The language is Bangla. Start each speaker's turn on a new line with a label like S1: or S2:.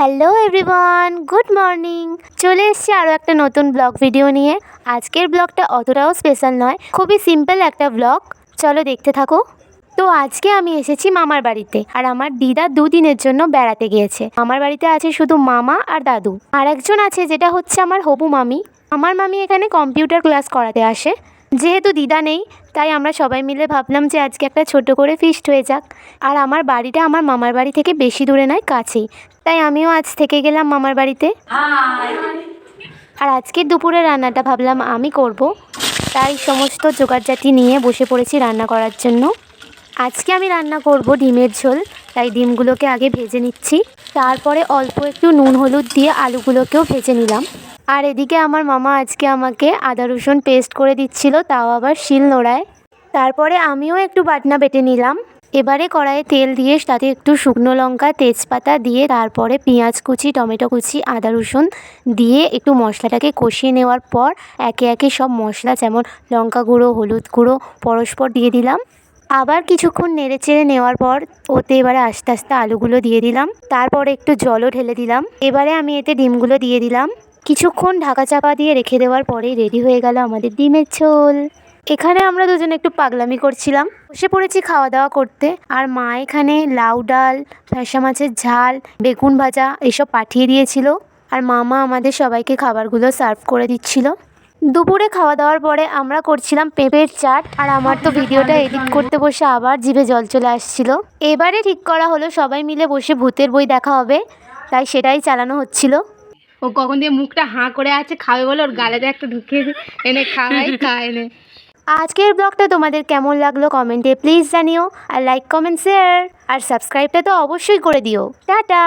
S1: Hello everyone, good morning. চলে এসেছি আরও একটা নতুন ব্লগ ভিডিও নিয়ে। আজকের ব্লগটা অতটাও স্পেশাল নয়, খুবই সিম্পল একটা ব্লগ। চলো দেখতে থাকো। তো আজকে আমি এসেছি মামার বাড়িতে, আর আমার দিদা দুদিনের জন্য বেড়াতে গিয়েছে। আমার বাড়িতে আছে শুধু মামা আর দাদু। আর একজন আছে যেটা হচ্ছে আমার হবু মামি। আমার মামি এখানে কম্পিউটার ক্লাস করাতে আসে। যেহেতু দিদা নেই তাই আমরা সবাই মিলে ভাবলাম যে আজকে একটা ছোট করে ফিস্ট হয়ে যাক। আর আমার বাড়িটা আমার মামার বাড়ি থেকে বেশি দূরে নয়, কাছেই। তাই আমিও আজ থেকে গেলাম মামার বাড়িতে। আর আজকের দুপুরে রান্নাটা ভাবলাম আমি করব। তাই সমস্ত জোগাড়জাতি নিয়ে বসে পড়েছি রান্না করার জন্য। আজকে আমি রান্না করব ডিমের ঝোল। তাই ডিমগুলোকে আগে ভেজে নিচ্ছি। তারপরে অল্প একটু নুন হলুদ দিয়ে আলুগুলোকেও ভেজে নিলাম। আর এদিকে আমার মামা আজকে আমাকে আদা রসুন পেস্ট করে দিচ্ছিল, তাও আবার শিল নোড়ায়। তারপরে আমিও একটু বাটনা বেটে নিলাম। এবারে কড়াইয়ে তেল দিয়ে তাতে একটু শুকনো লঙ্কা, তেজপাতা দিয়ে তারপরে পেঁয়াজ কুচি, টমেটো কুচি, আদা রসুন দিয়ে একটু মশলাটাকে কষিয়ে নেওয়ার পর একে একে সব মশলা যেমন লঙ্কা গুঁড়ো, হলুদ গুঁড়ো, পরস্পর দিয়ে দিলাম। আবার কিছুক্ষণ নেড়ে চেড়ে নেওয়ার পর ওতে এবারে আস্তে আস্তে আলুগুলো দিয়ে দিলাম। তারপরে একটু জলও ঢেলে দিলাম। এবারে আমি এতে ডিমগুলো দিয়ে দিলাম। কিছুক্ষণ ঢাকা চাপা দিয়ে রেখে দেওয়ার পরেই রেডি হয়ে গেল আমাদের ডিমের ঝোল। এখানে আমরা দুজন একটু পাগলামি করছিলাম। বসে পড়েছি খাওয়া দাওয়া করতে। আর মা এখানে লাউ ডাল ফ্যাসা মাছের ঝাল, বেগুন ভাজা এসব পাঠিয়ে দিয়েছিল। আর মামা আমাদের সবাইকে খাবারগুলো সার্ভ করে দিচ্ছিল। দুপুরে খাওয়া দাওয়ার পরে আমরা করছিলাম পেঁপের চাট। আর আমার তো ভিডিওটা এডিট করতে বসে আবার জিভে জল চলে আসছিল। এবারে ঠিক করা হলো, সবাই মিলে বসে ভূতের বই দেখা হবে। তাই সেটাই চালানো হচ্ছিল।
S2: ও কখন দিয়ে মুখটা হাঁ করে আছে, খাবে বলে ওর গালেতে একটা ঢুকিয়ে এনে খাওয়াই, খায় এনে।
S1: আজকের ব্লগটা তোমাদের কেমন লাগল কমেন্টে প্লিজ জানিও, আর লাইক কমেন্ট শেয়ার আর সাবস্ক্রাইবটা তো অবশ্যই করে দিও। টাটা!